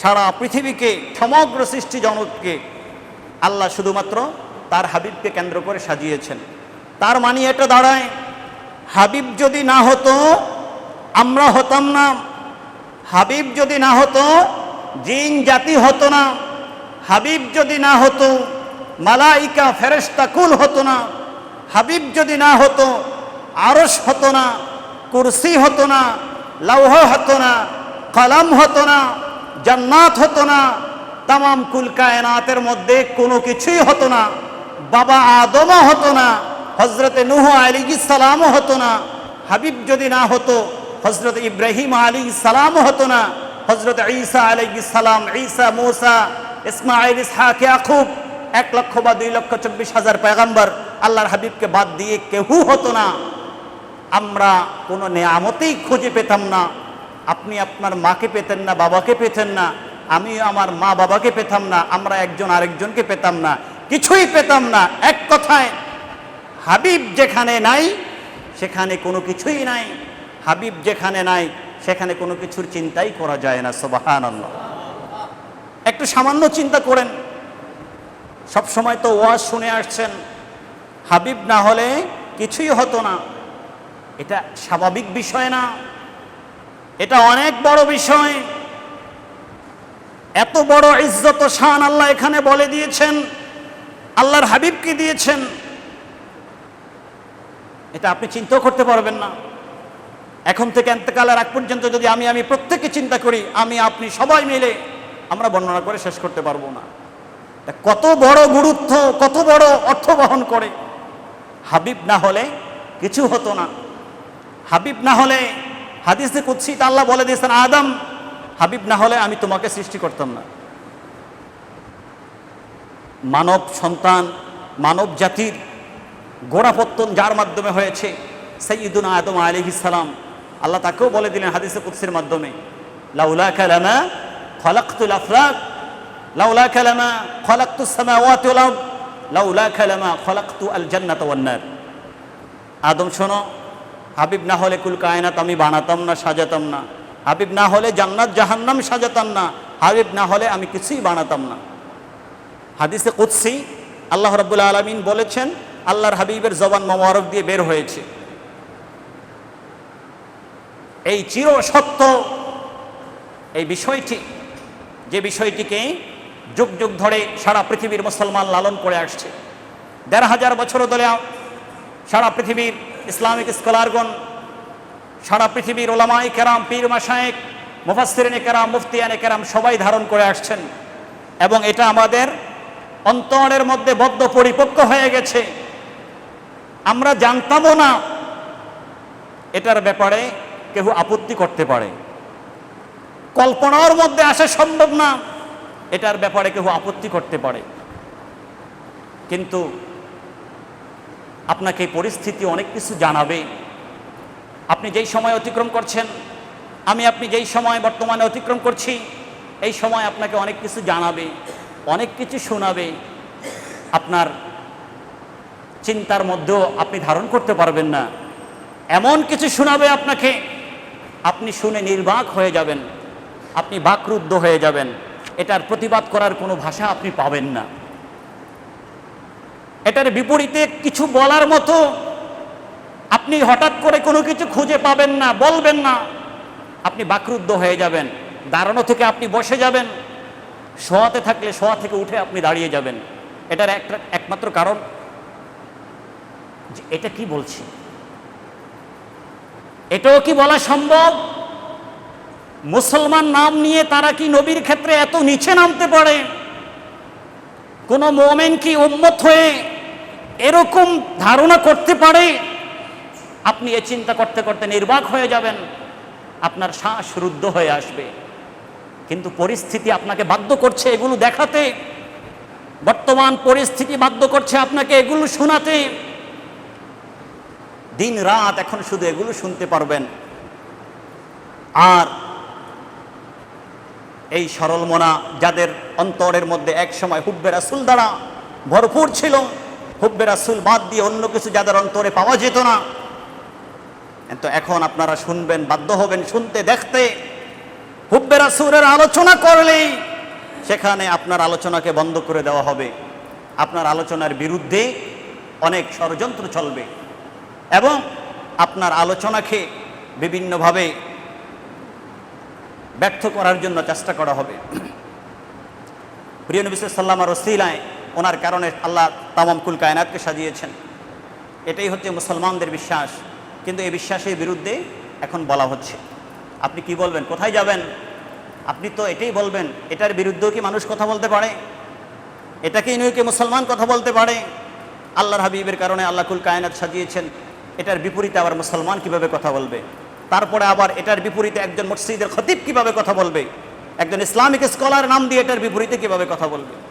সারা পৃথিবীকে, সমগ্র সৃষ্টি জগৎকে আল্লাহ শুধুমাত্র তার হাবিবকে কেন্দ্র করে সাজিয়েছেন। তার মানে এটা দাঁড়ায়, হাবিব যদি না হতো, আমরা হতাম না। হাবিব যদি না হতো, জিন জাতি হতো না। হাবিব যদি না হতো, মালাইকা ফেরেস্তা কুল হতো না। হাবিব যদি না হতো আরস হতো না, কুরসি হতো না, লৌহ হতো না, কলম হতো না। জান্নাত হতো না। তামাম কুল কায়নাতের মধ্যে কোনো কিছুই হতো না। বাবা আদমও হতো না। হজরতে নুহ আলী সালামও হতো না। হাবিব যদি না হতো হজরত ইব্রাহিম আলী সালামও হতো না। হজরত ঈসা আলী সালাম, ঈসা, মোসা ইসমাইল ইসহাক, ইয়াকুব, এক লক্ষ বা দুই লক্ষ চব্বিশ হাজার পেগাম্বার আল্লাহর হাবিবকে বাদ দিয়ে কেউ হতো না। আমরা কোনো নেয়ামতেই খুঁজে পেতাম না। আপনি আপনার মাকে পেতেন না, বাবাকে পেতেন না, আমি আমার মা বাবাকে পেতাম না, আমরা একজন আরেকজনকে পেতাম না, কিছুই পেতাম না, এক কথায়, হাবিব যেখানে নাই, সেখানে কোনো কিছুই নাই, হাবিব যেখানে নাই, সেখানে কোনো কিছুর চিন্তাই করা যায় না সবাহান আল্লাহ একটু সামান্য চিন্তা করেন, সব সময় তো ওয়াজ শুনে আসছেন, হাবিব না হলে কিছুই হতো না, এটা স্বাভাবিক বিষয় না। এটা অনেক বড় বিষয়। এত বড় ইজ্জত শান আল্লাহ এখানে বলে দিয়েছেন, আল্লাহর হাবিবকে দিয়েছেন। এটা আপনি চিন্তাও করতে পারবেন না। এখন থেকে এন্তকালের আগ পর্যন্ত যদি আমি আমি প্রত্যেকে চিন্তা করি, আমি, আপনি সবাই মিলে আমরা বর্ণনা করে শেষ করতে পারব না। কত বড় গুরুত্ব, কত বড় অর্থ বহন করে। হাবিব না হলে কিছু হতো না। হাবিব না হলে হাদিসে কুৎসিত আল্লাহ বলে দিয়েছেন, আদম, হাবিব না হলে আমি তোমাকে সৃষ্টি করতাম না। মানব সন্তান, মানব জাতির গোড়াপত্তন যার মাধ্যমে হয়েছে সৈয়দুন আদম আলী সালাম। আল্লাহ তাকেও বলে দিলেন হাদিসে কুৎসির মাধ্যমে লাউলা কালামা খলাকতুল আফলাক লাউলা কালামা খলাকতু সামাওয়াতি ওয়াল লাউলা খলাকতু আল জান্নাত আদম, শোনো হাবিব না হলে কুল কায়নাত আমি বানাতাম না, সাজাতাম না। হাবিব না হলে জান্নাত, জাহান্নাম সাজাতাম না। হাবিব না হলে আমি কিছুই বানাতাম না। হাদিসে কুৎসি আল্লাহ রাব্বুল আলামিন বলেছেন, আল্লাহর হাবিবের জবান মোবারক দিয়ে বের হয়েছে। এই চির সত্য এই বিষয়টি, যে বিষয়টিকে যুগ যুগ ধরে সারা পৃথিবীর মুসলমান লালন করে আসছে। দেড় হাজার বছর ধরে সারা পৃথিবীর ইসলামিক স্কলারগণ, সারা পৃথিবীর ওলামাই কেরাম, পীর মাসায়েক মুফাসসিরিনে কেরাম, মুফতিয়ানে কেরাম সবাই ধারণ করে আসছেন। এবং এটা আমাদের অন্তরের মধ্যে বদ্ধ পরিপক্ক হয়ে গেছে। আমরা জানতামও না এটার ব্যাপারে কেউ আপত্তি করতে পারে। কল্পনার মধ্যে আসা সম্ভব না এটার ব্যাপারে কেউ আপত্তি করতে পারে। কিন্তু আপনাকে এই পরিস্থিতি অনেক কিছু জানাবে। আপনি যেই সময় অতিক্রম করছেন, আমি আপনি যেই সময় বর্তমানে অতিক্রম করছি, এই সময় আপনাকে অনেক কিছু জানাবে, অনেক কিছু শোনাবে। আপনার চিন্তার মধ্যেও আপনি ধারণ করতে পারবেন না। এমন কিছু শোনাবে আপনাকে, আপনি শুনে নির্বাক হয়ে যাবেন, আপনি বাকরুদ্ধ হয়ে যাবেন। এটার প্রতিবাদ করার কোনো ভাষা আপনি পাবেন না। এটার বিপরীতে কিছু বলার মতো আপনি হঠাৎ করে কোনো কিছু খুঁজে পাবেন না, বলবেন না। আপনি বাকরুদ্ধ হয়ে যাবেন দাঁড়ানো থেকে আপনি বসে যাবেন, শোয়াতে থাকলে শোয়া থেকে উঠে আপনি দাঁড়িয়ে যাবেন। এটার একটা, একমাত্র কারণ যে এটা কি বলছি? এটাও কি বলা সম্ভব? মুসলমান নাম নিয়ে তারা কি নবীর ক্ষেত্রে এত নিচে নামতে পারে? কোন মোমেন কি উম্মত হয়ে এরকম ধারণা করতে পারে, আপনি এ চিন্তা করতে করতে নির্বাক হয়ে যাবেন, আপনার শ্বাস রুদ্ধ হয়ে আসবে। কিন্তু পরিস্থিতি আপনাকে বাধ্য করছে এগুলো দেখাতে, বর্তমান পরিস্থিতি বাধ্য করছে আপনাকে এগুলো শোনাতে। দিন রাত এখন শুধু এগুলো শুনতে পারবেন। আর এই সরল মনা যাদের অন্তরের মধ্যে এক সময় হুব্বে রাসুল দ্বারা ভরপুর ছিল হুব্বে রাসুল বাদ দিয়ে অন্য কিছু যাদের অন্তরে পাওয়া যেত না। তো এখন আপনারা শুনবেন, বাধ্য হবেন শুনতে, দেখতে। হুব্বে রাসূলের আলোচনা করলেই সেখানে আপনার আলোচনাকে বন্ধ করে দেওয়া হবে। আপনার আলোচনার বিরুদ্ধে অনেক ষড়যন্ত্র চলবে। এবং আপনার আলোচনাকে বিভিন্নভাবে ব্যর্থ করার জন্য চেষ্টা করা হবে। প্রিয় নবী সাল্লামার রসিলায় ওনার কারণে আল্লাহ তামাম কুল কায়নাতকে সাজিয়েছেন। এটাই হচ্ছে মুসলমানদের বিশ্বাস। কিন্তু এই বিশ্বাসের বিরুদ্ধে এখন বলা হচ্ছে। আপনি কি বলবেন? কোথায় যাবেন? আপনি তো এটাই বলবেন, এটার বিরুদ্ধেও কি মানুষ কথা বলতে পারে? এটাকেই নয় কি মুসলমান কথা বলতে পারে? আল্লাহর হাবিবের কারণে আল্লাহ কুল কায়নাত সাজিয়েছেন। এটার বিপরীতে আবার মুসলমান কীভাবে কথা বলবে? তারপরে আবার এটার বিপরীতে একজন মসজিদের খতিব কীভাবে কথা বলবে? একজন ইসলামিক স্কলার নাম দিয়ে এটার বিপরীতে কীভাবে কথা বলবে?